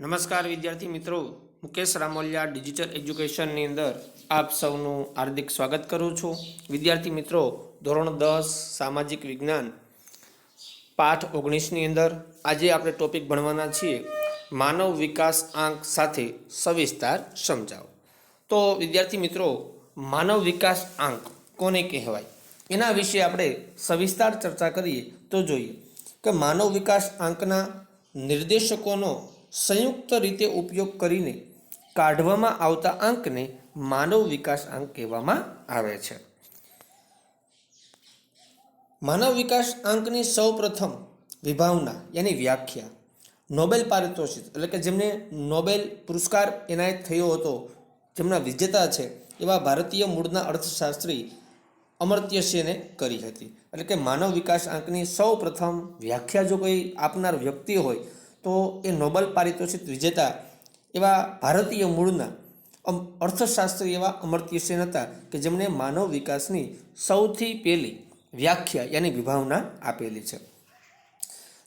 નમસ્કાર વિદ્યાર્થી મિત્રો, મુકેશ રામોલિયા ડિજિટલ એજ્યુકેશનની અંદર આપ સૌનું હાર્દિક સ્વાગત કરું છું. વિદ્યાર્થી મિત્રો, ધોરણ દસ, સામાજિક વિજ્ઞાન, પાઠ ઓગણીસની અંદર આજે આપણે ટોપિક ભણવાના છીએ, માનવ વિકાસ આંક સાથે સવિસ્તાર સમજાવો. તો વિદ્યાર્થી મિત્રો, માનવ વિકાસ આંક કોને કહેવાય? એના વિશે આપણે સવિસ્તાર ચર્ચા કરીએ તો જોઈએ કે માનવ વિકાસ આંકના નિર્દેશકોનો સંયુક્ત રીતે ઉપયોગ કરીને કાઢવામાં આવતા આંકને માનવ વિકાસ આંક કહેવામાં આવે છે. માનવ વિકાસ આંકની સૌપ્રથમ વિભાવના એની વ્યાખ્યા નોબેલ પારિતોષિક એટલે કે જેમને નોબેલ પુરસ્કાર એનાયત થયો હતો, જેમના વિજેતા છે એવા ભારતીય મૂળના અર્થશાસ્ત્રી અમર્ત્ય સેને કરી હતી. એટલે કે માનવ વિકાસ આંકની સૌ પ્રથમ વ્યાખ્યા જો કોઈ આપનાર વ્યક્તિ હોય તો એ નોબલ પારિતોષિક વિજેતા એવા ભારતીય મૂળના અર્થશાસ્ત્રી એવા અમર્ત્ય સેન હતા કે જેમણે માનવ વિકાસની સૌથી પહેલી વ્યાખ્યા યાની વિભાવના આપેલી છે.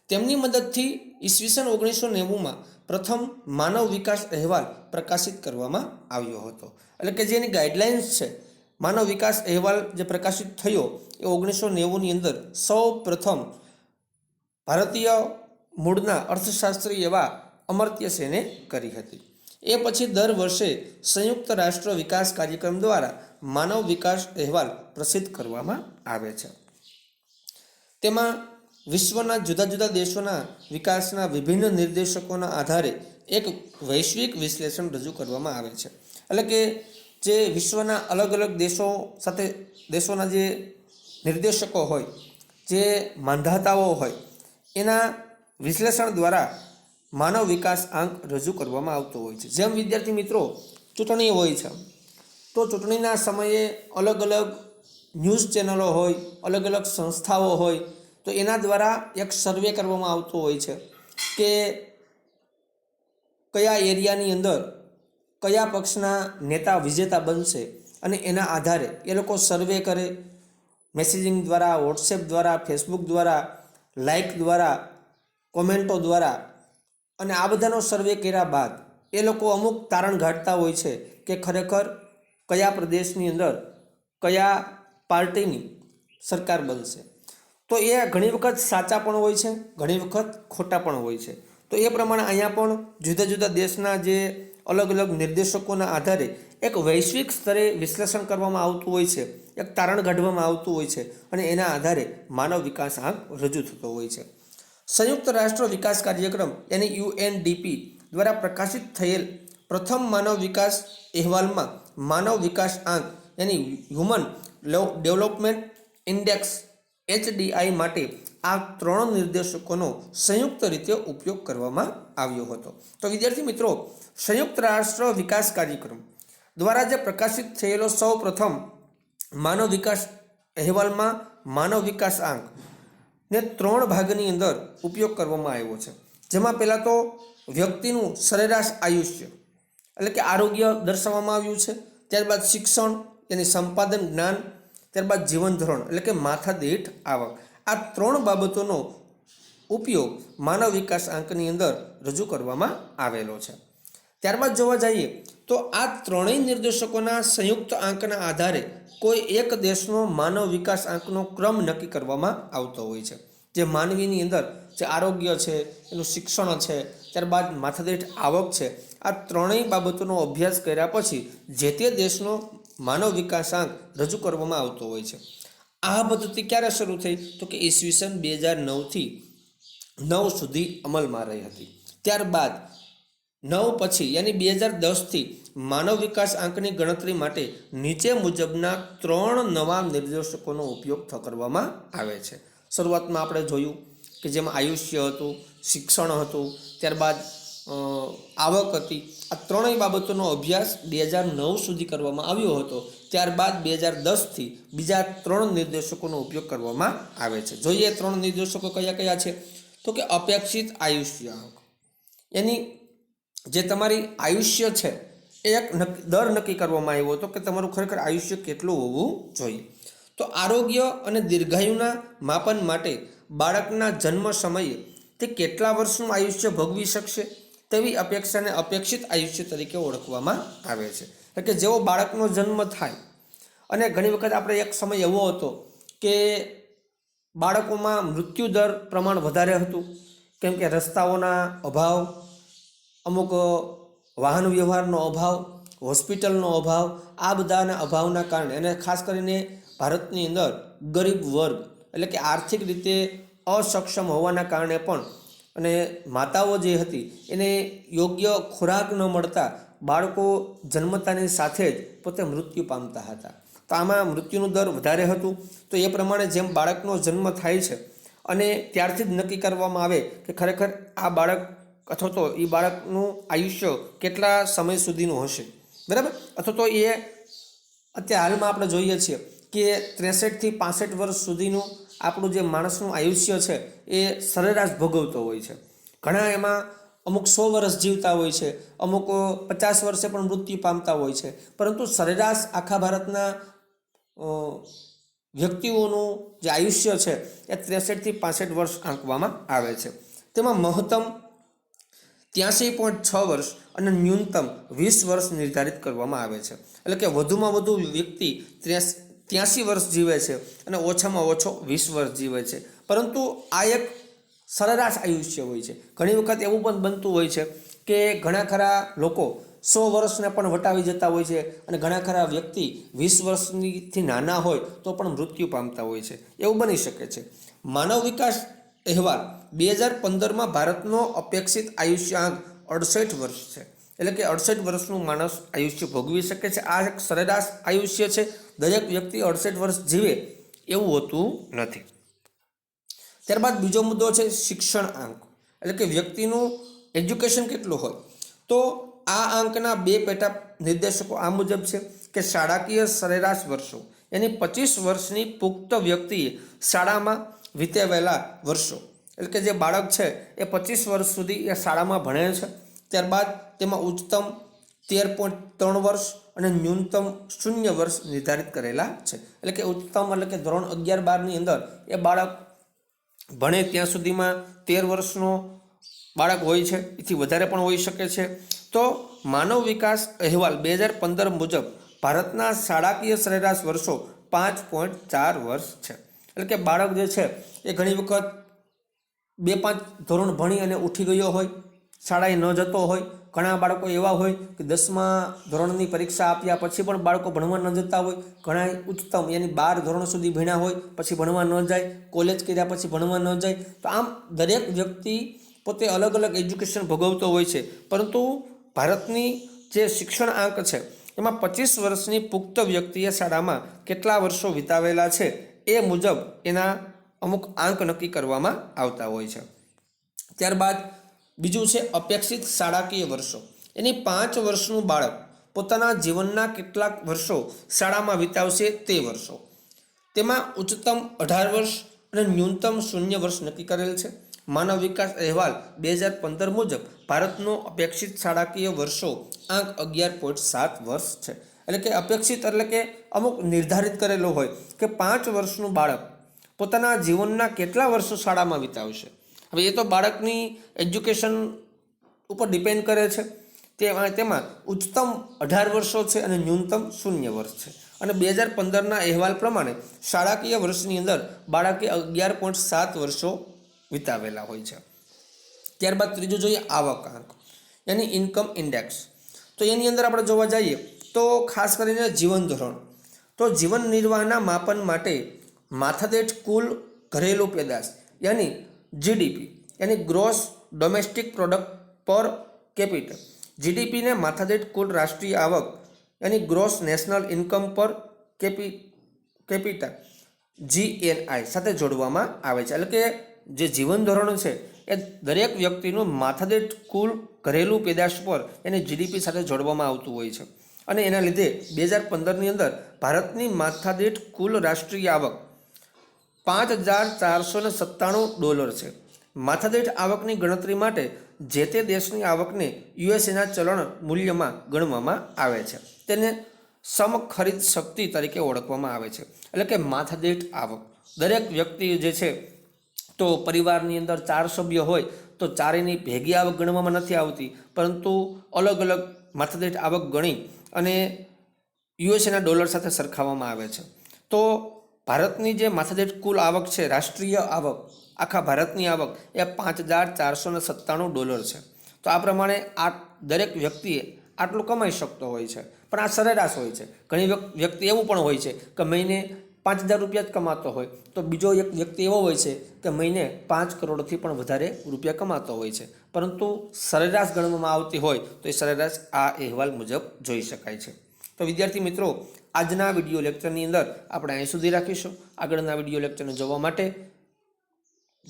તેમની મદદથી ઈસવીસન ઓગણીસો નેવુંમાં પ્રથમ માનવ વિકાસ અહેવાલ પ્રકાશિત કરવામાં આવ્યો હતો. એટલે કે જેની ગાઈડલાઇન્સ છે, માનવ વિકાસ અહેવાલ જે પ્રકાશિત થયો એ ઓગણીસો નેવુંની અંદર સૌ પ્રથમ ભારતીય મૂળના અર્થશાસ્ત્રી એવા અમર્ત્ય સેને કરી હતી. એ પછી દર વર્ષે સંયુક્ત રાષ્ટ્ર વિકાસ કાર્યક્રમ દ્વારા માનવ વિકાસ અહેવાલ પ્રસિદ્ધ કરવામાં આવે છે. તેમાં વિશ્વના જુદા જુદા દેશોના વિકાસના વિભિન્ન નિર્દેશકોના આધારે એક વૈશ્વિક વિશ્લેષણ રજૂ કરવામાં આવે છે. એટલે કે જે વિશ્વના અલગ અલગ દેશો સાથે દેશોના જે નિર્દેશકો હોય, જે માંધાતાઓ હોય, એના વિશ્લેષણ દ્વારા માનવ વિકાસ આંક રજૂ કરવામાં આવતો હોય છે. જેમ વિદ્યાર્થી મિત્રો, ચૂંટણી હોય છે. તો ચૂંટણીના સમયે અલગ અલગ ન્યૂઝ ચેનલો હોય, અલગ અલગ સંસ્થાઓ હોય, તો એના દ્વારા એક સર્વે કરવામાં આવતો હોય છે કે કયા એરિયાની અંદર કયા પક્ષના નેતા વિજેતા બનશે અને એના આધારે એ લોકો સર્વે કરે. મેસેજિંગ દ્વારા, વોટ્સએપ દ્વારા, ફેસબુક દ્વારા લાઇક દ્વારા કોમેન્ટો દ્વારા અને આ બધાનો સર્વે કર્યા બાદ એ લોકો અમુક તારણ ઘાટતા હોય છે કે ખરેખર કયા પ્રદેશની અંદર કયા પાર્ટીની સરકાર બનશે. તો એ ઘણી વખત સાચા પણ હોય છે, ઘણી વખત ખોટા પણ હોય છે. તો એ પ્રમાણે અહીંયા પણ જુદા જુદા દેશના જે અલગ અલગ નિર્દેશકોના આધારે એક વૈશ્વિક સ્તરે વિશ્લેષણ કરવામાં આવતું હોય છે, એક તારણ કાઢવામાં આવતું હોય છે અને એના આધારે માનવ વિકાસ આંક રજૂ થતો હોય છે. સંયુક્ત રાષ્ટ્ર વિકાસ કાર્યક્રમ યાની યુએનડીપી દ્વારા પ્રકાશિત થયેલ પ્રથમ માનવ વિકાસ અહેવાલમાં માનવ વિકાસ આંક યાની હ્યુમન ડેવલપમેન્ટ ઇન્ડેક્સ એચડીઆઈ માટે આ ત્રણ નિર્દેશકોનો સંયુક્ત રીતે ઉપયોગ કરવામાં આવ્યો હતો. તો વિદ્યાર્થી મિત્રો, સંયુક્ત રાષ્ટ્ર વિકાસ કાર્યક્રમ દ્વારા જે પ્રકાશિત થયેલો સૌ પ્રથમ માનવ વિકાસ અહેવાલમાં માનવ વિકાસ આંક ને ત્રણ ભાગની અંદર ઉપયોગ કરવામાં આવ્યો છે. જેમાં પહેલાં તો વ્યક્તિનું સરેરાશ આયુષ્ય, એટલે કે આરોગ્ય દર્શાવવામાં આવ્યું છે. ત્યારબાદ શિક્ષણ, તેની સંપાદન, જ્ઞાન, ત્યારબાદ જીવન ધોરણ, એટલે કે માથા દીઠ આવક. આ ત્રણ બાબતોનો ઉપયોગ માનવ વિકાસ આંકની અંદર રજૂ કરવામાં આવેલો છે. ત્યારબાદ જોવા જઈએ તો આ ત્રણેય નિર્દેશકોના સંયુક્ત આંકના આધારે કોઈ એક દેશનો માનવ વિકાસ આંકનો ક્રમ નક્કી કરવામાં આવતો હોય છે. જે માનવીની અંદર જે આરોગ્ય છે, એનું શિક્ષણ છે, ત્યારબાદ માથાદીઠ આવક છે, આ ત્રણેય બાબતોનો અભ્યાસ કર્યા પછી જે તે દેશનો માનવ વિકાસ આંક રજૂ કરવામાં આવતો હોય છે. આ પદ્ધતિ ક્યારે શરૂ થઈ? તો કે ઈસવીસન બે હજાર નવથી નવ સુધી અમલમાં રહી હતી. ત્યારબાદ નવ પછી યાની બે હજાર દસથી માનવ વિકાસ આંકની ગણતરી માટે નીચે મુજબના ત્રણ નવા નિર્દેશકોનો ઉપયોગ કરવામાં આવે છે. શરૂઆતમાં આપણે જોયું કે જેમાં આયુષ્ય હતું, શિક્ષણ હતું, ત્યારબાદ આવક હતી. આ ત્રણેય બાબતોનો અભ્યાસ બે હજાર નવ સુધી કરવામાં આવ્યો હતો. ત્યારબાદ બે હજાર દસથી બીજા ત્રણ નિર્દેશકોનો ઉપયોગ કરવામાં આવે છે. જોઈએ ત્રણ નિર્દેશકો કયા કયા છે? તો કે અપેક્ષિત આયુષ્ય આવક એની જે તમારી આયુષ્ય છે, એ એક દર નક્કી કરવામાં આવ્યો હતો કે તમારું ખરેખર આયુષ્ય કેટલું હોવું જોઈએ. તો આરોગ્ય અને દીર્ઘાયુના માપન માટે બાળકના જન્મ સમયે તે કેટલા વર્ષનું આયુષ્ય ભોગવી શકશે તેવી અપેક્ષાને અપેક્ષિત આયુષ્ય તરીકે ઓળખવામાં આવે છે. એટલે કે જેવો બાળકનો જન્મ થાય, અને ઘણી વખત આપણે એક સમય એવો હતો કે બાળકોમાં મૃત્યુદર પ્રમાણ વધારે હતું, કેમ કે રસ્તાઓના અભાવ અમુક વાહન વ્યવહારનો અભાવ, હોસ્પિટલનો અભાવ, આ બધાના અભાવના કારણે અને ખાસ કરીને ભારતની અંદર ગરીબ વર્ગ એટલે કે આર્થિક રીતે અસક્ષમ હોવાના કારણે પણ અને માતાઓ જે હતી એને યોગ્ય ખોરાક ન મળતા બાળકો જન્મતાની સાથે જ પોતે મૃત્યુ પામતા હતા. તો આમાં મૃત્યુનું દર વધારે હતું. તો એ પ્રમાણે જેમ બાળકનો જન્મ થાય છે અને ત્યારથી જ નક્કી કરવામાં આવે કે ખરેખર આ બાળક અથવા તો એ બાળકનું આયુષ્ય કેટલા સમય સુધીનું હશે? બરાબર? અથવા તો એ અત્યારે હાલમાં આપણે જોઈએ છીએ કે ત્રેસઠથી પાસઠ વર્ષ સુધીનું આપણું જે માણસનું આયુષ્ય છે, એ સરેરાશ ભોગવતો હોય છે. ઘણા એમાં અમુક સો વર્ષ જીવતા હોય છે, અમુક પચાસ વર્ષે પણ મૃત્યુ પામતા હોય છે. પરંતુ સરેરાશ આખા ભારતના વ્યક્તિઓનું જે આયુષ્ય છે, એ ત્રેસઠથી પાસઠ વર્ષ આંકવામાં આવે છે. તેમાં મહત્તમ ત્યાંસી પોઈન્ટ છ વર્ષ અને ન્યૂનતમ વીસ વર્ષ નિર્ધારિત કરવામાં આવે છે. એટલે કે વધુમાં વધુ વ્યક્તિ ત્યાંસી વર્ષ જીવે છે અને ઓછામાં ઓછો વીસ વર્ષ જીવે છે. પરંતુ આ એક સરેરાશ આયુષ્ય હોય છે. ઘણી વખત એવું પણ બનતું હોય છે કે ઘણા ખરા લોકો સો વર્ષને પણ વટાવી જતા હોય છે અને ઘણા ખરા વ્યક્તિ વીસ વર્ષનીથી નાના હોય તો પણ મૃત્યુ પામતા હોય છે. એવું બની શકે છે. માનવ વિકાસ અહેવાલ, બે હજાર પંદરમાં ભારતનો અપેક્ષિત આયુષ્યાંક અડસઠ વર્ષ છે. એટલે કે અડસઠ વર્ષનું માણસ આયુષ્ય ભોગવી શકે છે. આ એક સરેરાશ આયુષ્ય છે. દરેક વ્યક્તિ અડસઠ વર્ષ જીવે એવું હોતું નથી. ત્યારબાદ બીજો મુદ્દો છે શિક્ષણ આંક એટલે કે વ્યક્તિનું એજ્યુકેશન કેટલું હોય. તો આ આંકના બે પેટા નિર્દેશકો આ મુજબ છે કે શાળાકીય સરેરાશ વર્ષો, એની પચીસ વર્ષની પુખ્ત વ્યક્તિએ શાળામાં વિતેવેલા વર્ષો. એટલે કે જે બાળક છે એ પચીસ વર્ષ સુધી એ શાળામાં ભણે છે. ત્યારબાદ તેમાં ઉચ્ચતમ તેર પોઈન્ટ ત્રણ વર્ષ અને ન્યૂનતમ શૂન્ય વર્ષ નિર્ધારિત કરેલા છે. એટલે કે ઉચ્ચતમ એટલે કે ધોરણ અગિયાર બારની અંદર એ બાળક ભણે ત્યાં સુધીમાં તેર વર્ષનો બાળક હોય છે. એથી વધારે પણ હોઈ શકે છે. તો માનવ વિકાસ અહેવાલ બે હજાર પંદર મુજબ ભારતના શાળાકીય સરેરાશ વર્ષો પાંચ પોઈન્ટ ચાર વર્ષ છે. એટલે કે બાળક જે છે, એ ઘણી વખત બે પાંચ ધોરણ ભણી અને ઉઠી ગયો હોય, શાળાએ ન જતો હોય, ઘણા બાળકો એવા હોય કે દસમા ધોરણની પરીક્ષા આપ્યા પછી પણ બાળકો ભણવા ન જતા હોય. ઘણા ઉચ્ચતમ યાની બાર ધોરણ સુધી ભણ્યા હોય, પછી ભણવા ન જાય, કોલેજ કર્યા પછી ભણવા ન જાય. તો આમ દરેક વ્યક્તિ પોતે અલગ અલગ એજ્યુકેશન ભોગવતો હોય છે. પરંતુ ભારતની જે શિક્ષણ આંક છે, એમાં પચીસ વર્ષની પુખ્ત વ્યક્તિએ શાળામાં કેટલા વર્ષો વિતાવેલા છે? એ મુજબ એના અમુક આંક નક્કી કરવામાં આવતા હોય છે. ત્યારબાદ બીજું છે અપેક્ષિત શાળાકીય વર્ષો. એની પાંચ વર્ષનું બાળક પોતાના જીવનના કેટલાક વર્ષો શાળામાં વિતાવશે તે વર્ષો. તેમાં ઉચ્ચતમ અઢાર વર્ષ અને ન્યૂનતમ શૂન્ય વર્ષ નક્કી કરેલ છે. માનવ વિકાસ અહેવાલ બે હજાર પંદર મુજબ ભારતનો અપેક્ષિત શાળાકીય વર્ષો, આંક અગિયાર પોઈન્ટ સાત વર્ષ છે. એટલે કે અપેક્ષિત, એટલે કે અમુક નિર્ધારિત કરેલો હોય કે પાંચ વર્ષનું બાળક પોતાના જીવનના કેટલા વર્ષો શાળામાં વિતાવશે. હવે એ તો બાળકની એજ્યુકેશન ઉપર ડિપેન્ડ કરે છે. તેમાં તેમાં ઉચ્ચતમ અઢાર વર્ષો છે અને ન્યૂનતમ શૂન્ય વર્ષ છે. અને બે હજાર પંદરના અહેવાલ પ્રમાણે શાળાકીય વર્ષની અંદર બાળકે અગિયાર પોઈન્ટ સાત વર્ષો વિતાવેલા હોય છે. ત્યારબાદ ત્રીજું જોઈએ આવક આંક એની ઇન્કમ ઇન્ડેક્સ તો એની અંદર આપણે જોવા જઈએ તો ખાસ કરીને જીવન ધોરણ. તો જીવન નિર્વાહના માપન માટે માથાદીઠ કુલ ઘરેલું પેદાશ, યાની GDP યાની gross domestic product per capital જીડીપીને માથાદીઠ કુલ રાષ્ટ્રીય આવક, યાની ગ્રોસ નેશનલ ઇન્કમ પર કેપી કેપિટલ જીએનઆઈ સાથે જોડવામાં આવે છે. એટલે કે જે જીવન ધોરણ છે, એ દરેક વ્યક્તિનું માથાદીઠ કુલ ઘરેલું પેદાશ પર એને જીડીપી સાથે જોડવામાં આવતું હોય છે. અને એના લીધે બે હજાર પંદરની અંદર ભારતની માથાદીઠ કુલ રાષ્ટ્રીય આવક પાંચ હજાર ચારસો ને સત્તાણું ડોલર છે. માથાદીઠ આવકની ગણતરી માટે જે તે દેશની આવકને યુએસએના ચલણ મૂલ્યમાં ગણવામાં આવે છે. તેને સમખરીદ શક્તિ તરીકે ઓળખવામાં આવે છે. એટલે કે માથાદીઠ આવક. દરેક વ્યક્તિ જે છે તો પરિવારની અંદર ચાર સભ્ય હોય તો ચારેયની ભેગી આવક ગણવામાં નથી આવતી. પરંતુ અલગ અલગ માથાદીઠ આવક ગણી અને યુએસએના ડોલર સાથે સરખાવવામાં આવે છે. તો ભારતની જે માથાદીઠ કુલ આવક છે, રાષ્ટ્રીય આવક, આખા ભારતની આવક એ પાંચ હજાર ચારસો ને સત્તાણું ડોલર છે. તો આ પ્રમાણે આ દરેક વ્યક્તિએ આટલું કમાઈ શકતો હોય છે, પણ આ સરેરાશ હોય છે. ઘણી વ્યક- વ્યક્તિ એવું પણ હોય છે કે મહિને પાંચ હજાર રૂપિયા જ કમાતો હોય. તો બીજો એક વ્યક્તિ એવો હોય છે કે મહિને પાંચ કરોડથી પણ વધારે રૂપિયા કમાતો હોય છે. પરંતુ સરેરાશ ગણવામાં આવતી હોય તો એ સરેરાશ આ અહેવાલ મુજબ જોઈ શકાય છે. તો વિદ્યાર્થી મિત્રો, આજના વીડિયો લેક્ચરની અંદર આપણે અહીં સુધી રાખીશું. આગળના વીડિયો લેક્ચરને જોવા માટે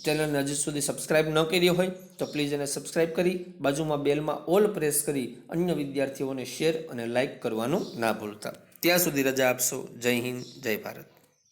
ચેનલને હજી સુધી સબસ્ક્રાઇબ ન કરી હોય તો પ્લીઝ એને સબસ્ક્રાઇબ કરી, બાજુમાં બેલમાં ઓલ પ્રેસ કરી અન્ય વિદ્યાર્થીઓને શેર અને લાઇક કરવાનું ના ભૂલતા. ત્યાં સુધી રજા આપશો. જય હિન્દ, જય ભારત.